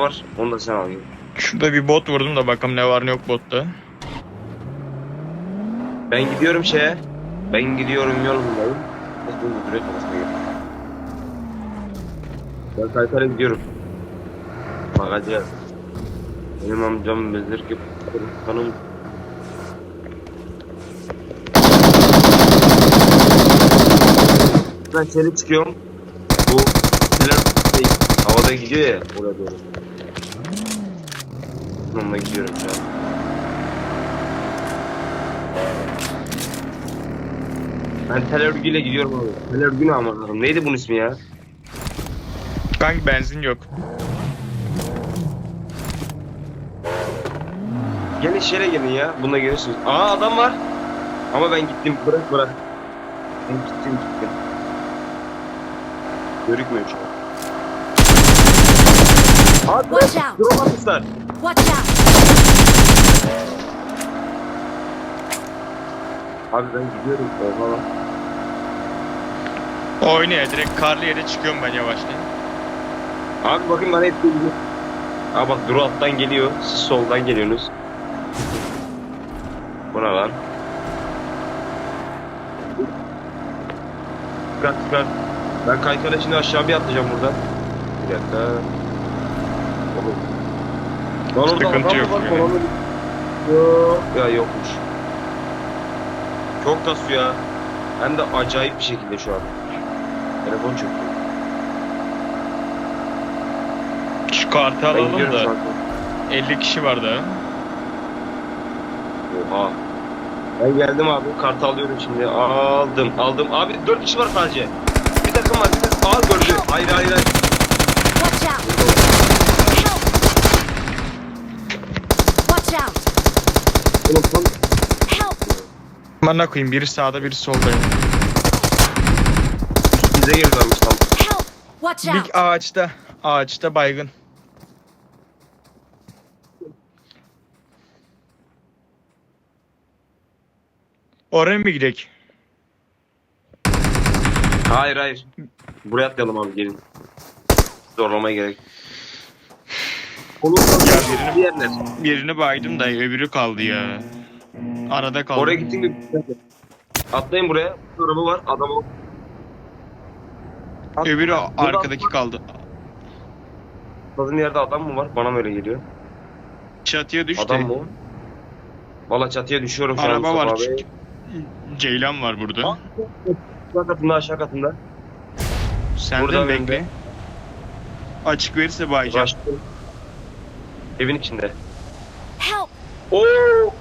var. Onu da sen al. Şurada bir bot vurdum da bakalım ne var ne yok botta. Ben gidiyorum şeye. Ben gidiyorum kafasına göre. Ben Kaytar'a gidiyorum. Bakacağız. Benim amcam bezir ki kanım. Ben seni çıkıyorum. Bu neler şey, havada gidiyor ya oraya doğru. Onunla gidiyorum şu an. Ben tel örgüyle gidiyorum abi. Tel örgü ne ama Allah'ım? Neydi bunun ismi ya? Kanka benzin yok. Gelin şere gelin ya. Bununla gelirsiniz. Aa adam var. Ama ben gittim. Bırak bırak. Ben gittim gittim. Görükmüyor şu an. Abi Watch out! drone atmışlar. Watch out! Abi ben gidiyorum. Oha lan. Oynaya direkt karlı yere çıkıyorum ben yavaştan. Abi bakın bana hep geliyor. Aa bak drone alttan geliyor. Siz soldan geliyorsunuz. Bu ne lan? Çıkar çıkar. Ben kaykayla şimdi aşağı bir atlayacağım buradan. Bir dakika. Lan orada Sıkıntı adam yok var? yani. Korona- Yok. Ya yokmuş. Çok kasıyor ya. Hem de acayip bir şekilde şu an. Telefon çöktü. Şu kartı Ben alalım gidiyorum da an. 50 kişi var daha. Oha. Ben geldim abi. Kartı alıyorum şimdi. Aldım. Aldım. Abi 4 kişi var sadece. Bir takım var. Bir takım. Aa gördü. Hayır hayır hayır. Watch out! Help! Watch out! Oğlum tam Help! Bana koyayım biri sağda biri solda. bize girdilermiş tam. Help! Watch out! Bir ağaçta. Ağaçta baygın. Oraya mı gidek? Hayır hayır. Buraya atlayalım abi gelin. Zorlamaya gerek. Ya birini- bir yerler. Birini baydım da öbürü kaldı ya. Arada kaldı. Oraya gittin mi? Atlayın buraya. Bir araba var. Adam o. At- Öbürü arkadaki kaldı. Atladığım yerde adam mı var? Bana mı öyle geliyor? Çatıya düştü. Adam mı o? Valla çatıya düşüyorum şu an Araba var. Mustafa abi. Ceylan var burada. Aa, Aşağı katında aşağı katında. Senden burada bekle. bekle. Açık verirse bayacağım. Uğraştım. Evin içinde. Help! Oo!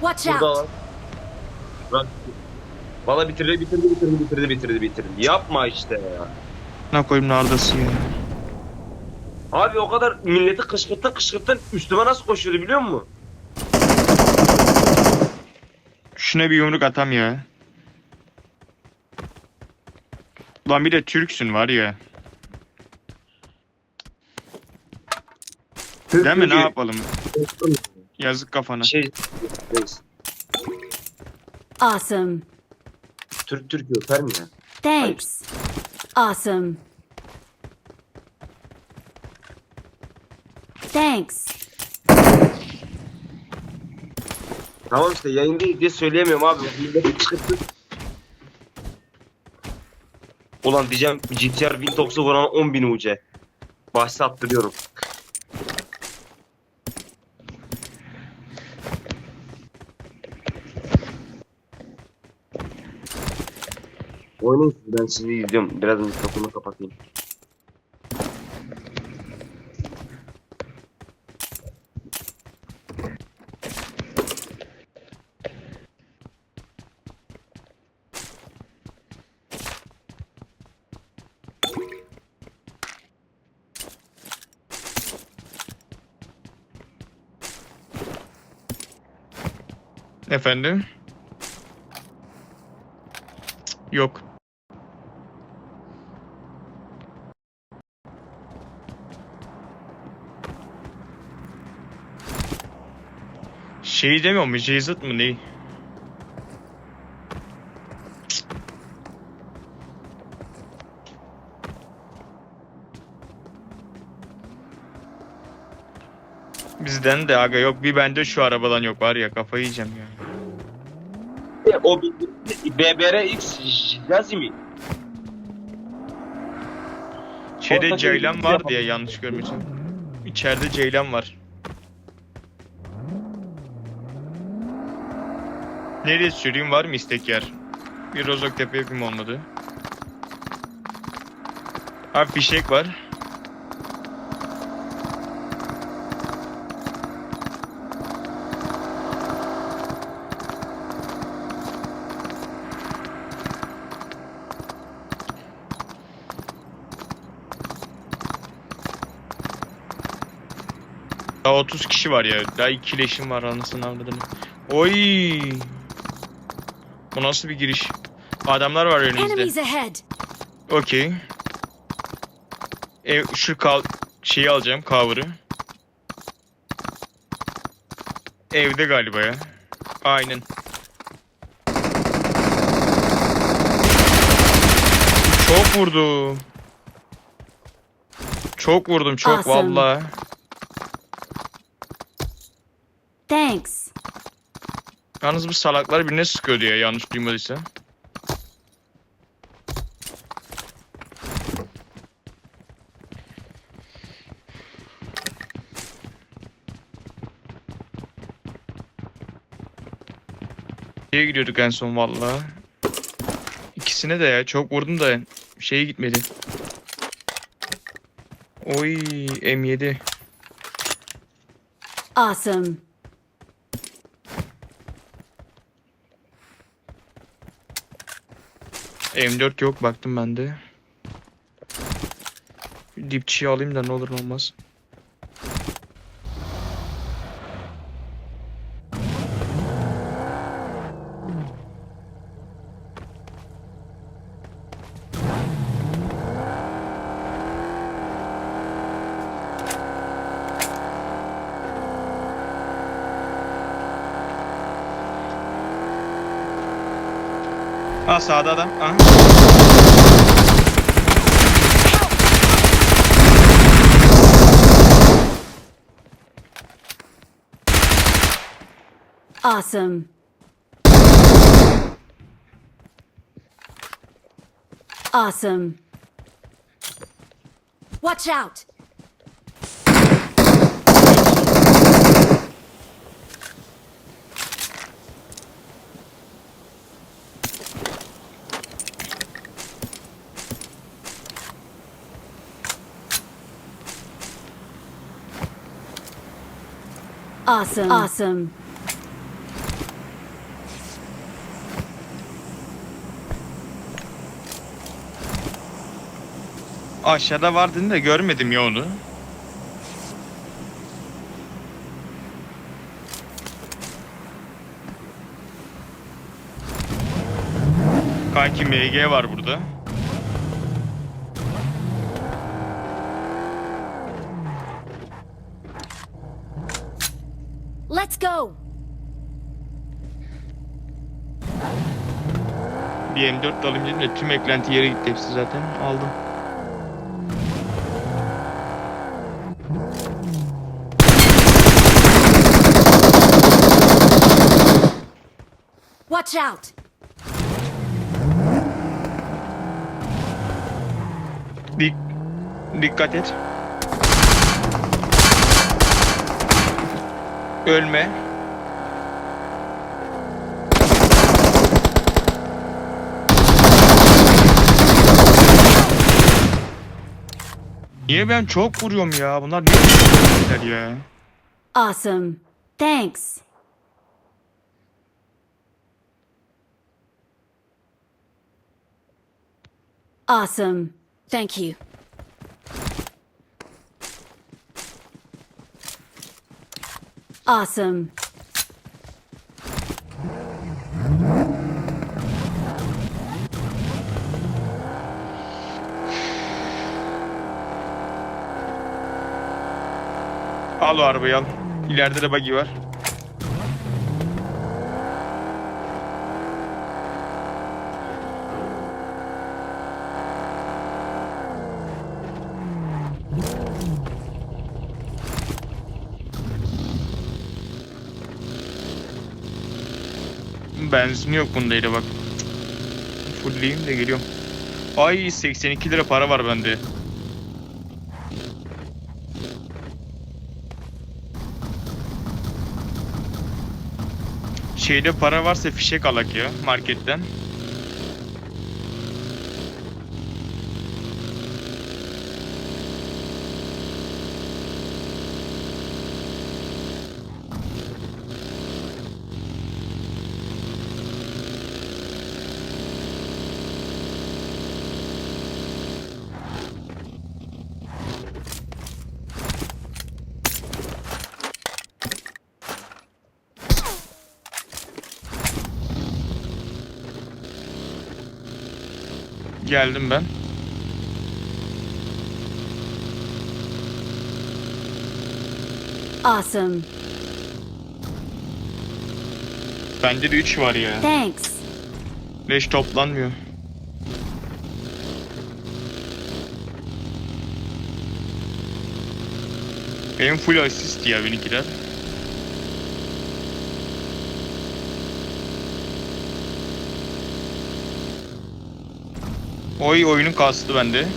Watch Burada out! lan. Bırak. Valla bitirdi bitirdi bitirdi bitirdi bitirdi bitirdi. Yapma işte ya. Ne koyayım nardası ya. Abi o kadar milleti kışkırttın kışkırttın üstüme nasıl koşuyordu biliyor musun? Şuna bir yumruk atam ya. Lan bir de Türksün var ya. Değil mi? Ne yapalım? Yazık kafana. Şey, Awesome. Türk Türk öper mi ya? Thanks. Awesome. Thanks. Tamam işte yayın değil diye söyleyemiyorum abi. Milleti kışkırttın. Ulan diyeceğim GTR 1090 vuran 10.000 UC. Bahsi attırıyorum. Oynayın siz, ben sizi izliyorum. Biraz mikrofonu kapatayım. Efendim? Yok. Şey demiyor mu? Jezut mu ne? Bizden de aga yok bir bende şu arabadan yok var ya kafayı yiyeceğim ya. O BBRX Jazzy mi? Orta Ceylan şey var yapalım. diye yanlış görmüşüm. İçeride Ceylan var. Nereye süreyim var mı istek yer? Bir Rozoktepe yapayım olmadı. Abi fişek var. Daha 30 kişi var ya. Daha iki leşim var anasını avradım. Oy. Bu nasıl bir giriş? Adamlar var önümüzde. Okey. Ev şu kal şeyi alacağım cover'ı. Evde galiba ya. Aynen. Çok vurdum. Çok vurdum çok Awesome. vallahi. Thanks. Yalnız bu salaklar birine sıkıyordu ya yanlış duymadıysa. Şeye gidiyorduk en son valla. İkisine de ya çok vurdum da şeye gitmedi. Oy M7. Awesome. M4 yok baktım ben de. Bir Dipçiyi alayım da ne olur ne olmaz. Ha sağda adam. Aha. Awesome. Awesome. Watch out. Awesome. Awesome. Aşağıda vardın da görmedim ya onu. Kanki MG var burada. Go. Bir M4 de alayım dedim de tüm eklenti yere gitti hepsi zaten. Aldım. Watch out. Dik dikkat et. Ölme. Niye ben çok vuruyorum ya? Bunlar niye ya? Awesome. Thanks. Awesome. Thank you. Awesome. Al o arabayı al. İleride de buggy var. Benzin yok bunda ile bak. Fullleyeyim de geliyorum. Ay 82 lira para var bende. Şeyde para varsa fişek alak ya marketten. Geldim ben. Awesome. Bende de 3 var ya. Thanks. Leş toplanmıyor. Benim full asist ya benimkiler. Oy oyunun kastı bende.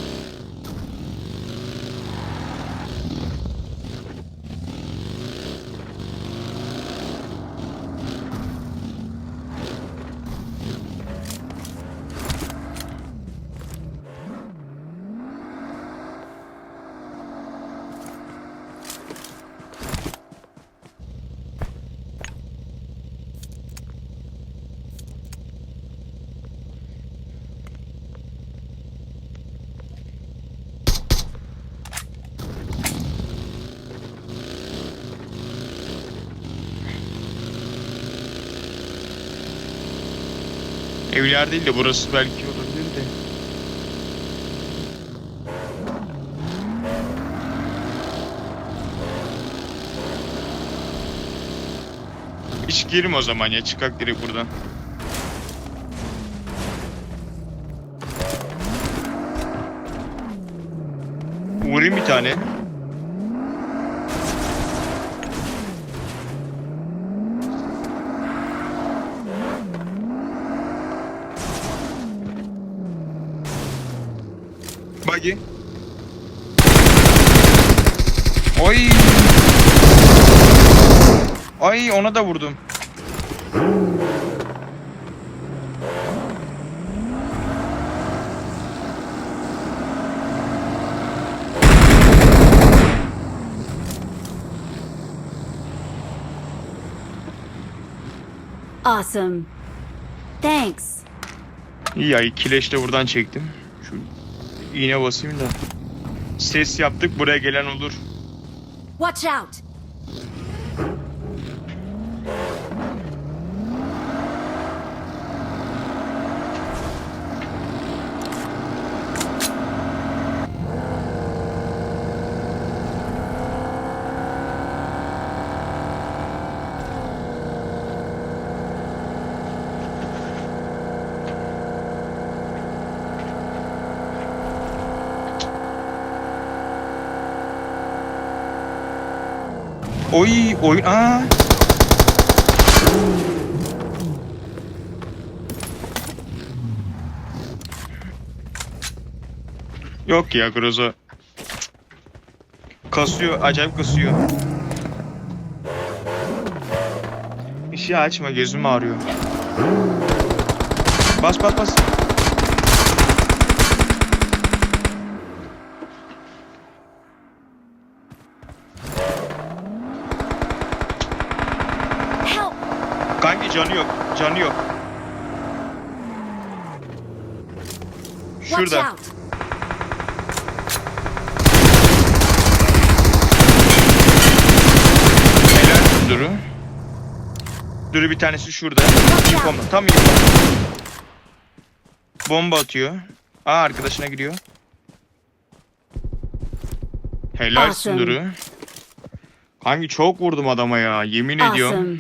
Evler değil de burası belki olabilir de. Hiç girme o zaman ya çıkak direkt buradan. Vurayım bir tane. Buggy. Ay. Ay ona da vurdum. Awesome. Thanks. İyi ya kileç de buradan çektim. Şu iğne basayım da. Ses yaptık buraya gelen olur. Watch out. Oy oyun aa. Yok ya Groza. Kasıyor, acayip kasıyor. Işığı açma, gözüm ağrıyor. Bas bas bas. Help. Kanki canı yok, canı yok. Şurada. Helal Duru. Duru bir tanesi şurada. Bomba. Tam iyi bomba. Bomba atıyor. Aa arkadaşına gidiyor. Awesome. Duru. Kanki çok vurdum adama ya. Yemin ediyorum.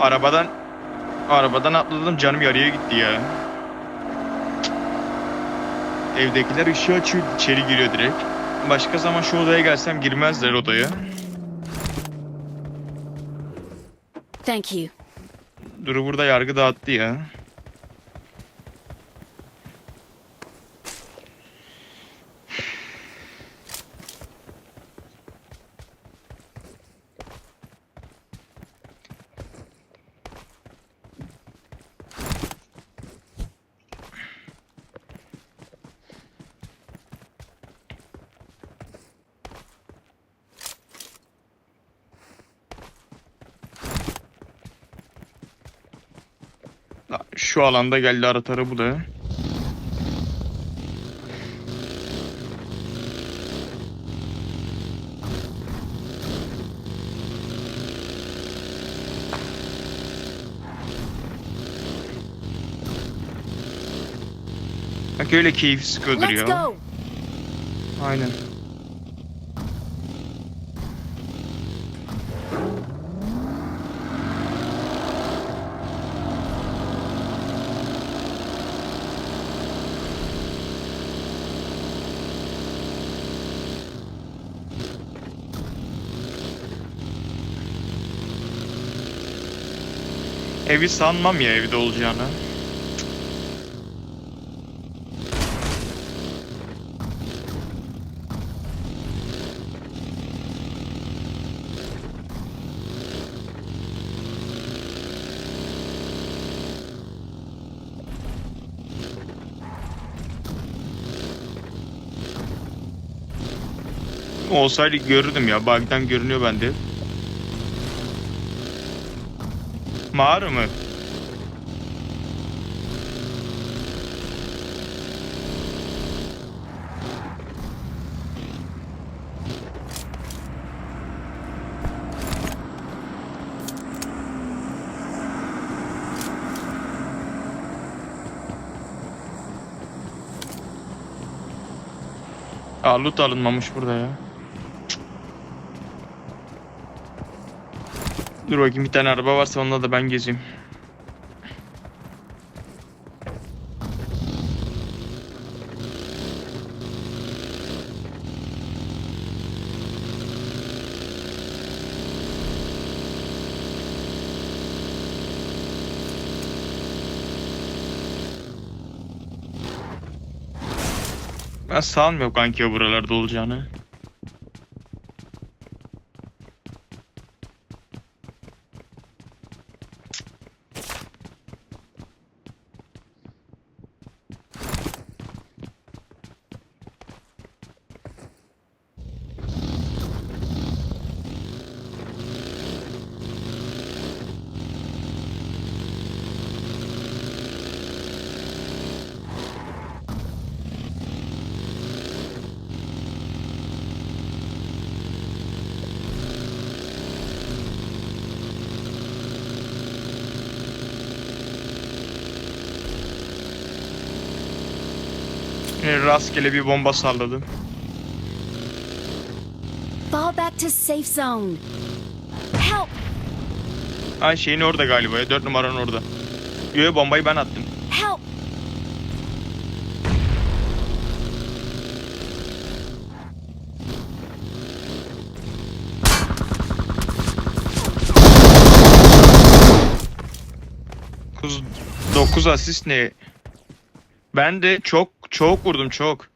Arabadan arabadan atladım canım yarıya gitti ya. Evdekiler ışığı açıyor içeri giriyor direkt. Başka zaman şu odaya gelsem girmezler odaya. Thank you. Duru burada yargı dağıttı ya. Şu alanda geldi aratarı bu da. Bak öyle keyif sıkıyordur ya. Aynen. Evi sanmam ya evde olacağını. Olsaydı görürdüm ya. Bug'dan görünüyor bende. Mağara mı? Aa loot alınmamış burada ya. Dur bakayım bir tane araba varsa onunla da ben gezeyim. Ben sanmıyorum kanki buralarda olacağını. Rastgele bir bomba salladım. Fall back to safe zone. Help! Ay şeyin orada galiba ya. 4 numaranın orada. Yo, bombayı ben attım. Help! Kuz 9 asist ne? Ben de çok çok vurdum çok.